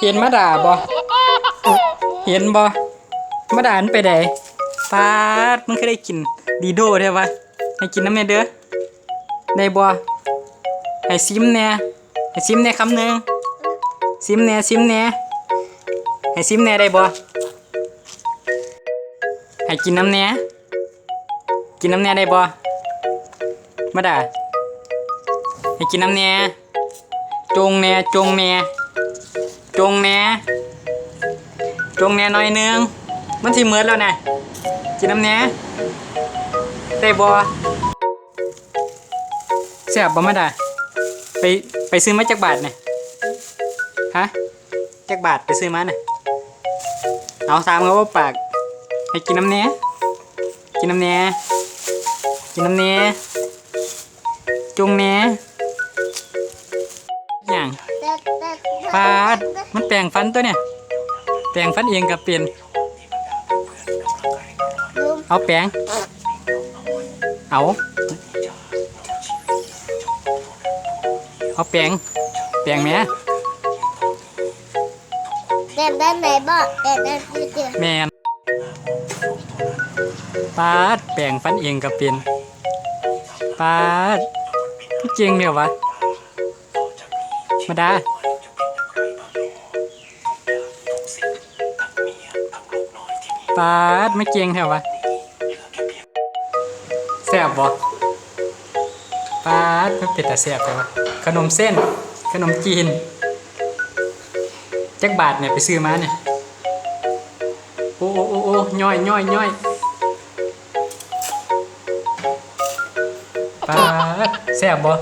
เห็นมาด่าบ่เห็นบ่มาด่ามันไปไหนฟาดมึงเคยได้กินดีโดใช่ปะให้กินน้ำเนยเด้อได้บ่ให้ซิมแหน่ให้ซิมแหน่คำหนึ่งซิมแหน่ซิมแหน่ให้ซิมแหน่ได้บ่ให้กินน้ำแหน่กินน้ำแหน่ได้บ่มาด่าให้กินน้ำแหน่ จงแหน่จงแหน่จงแหน่จงแหน่หน่อยนึง มันสิเมือนแล้วนะกินน้ำแหน่ได้บ่แซ่บบ่มาไดาไปไปซื้อมาจากบาทน่ะฮะจากบาทไปซื้อมาน่ะเอาตามเขาว่าปาก ให้กินน้ำแหน่กินน้ำแหน่กินน้ำแหน่จงแหน่ อย่างปาดมันแปลงฟันตัวเนี่ย แปลงฟันเองกับเปลี่ยนเอาแปลงเอาเอาแปลงแปลงแม่เต้นด้านไหนบ้างเต้นด้านที่เดียวแมนปาดแปลงฟันเองกับเปลี่ยนปาดพี่เจริงเนี่ยวะ มาดาปาดไม่เจียงแถววะแซ่บบ่ปาดมันเป็นแต่แซ่บแต่วะขนมเส้น ขนมจีนจักบาทเนี่ยไปซื้อมาเนี่ยโอ้โอ้โอ้โอ้ย่อยย่อยย่อยปาดแซ่บบ่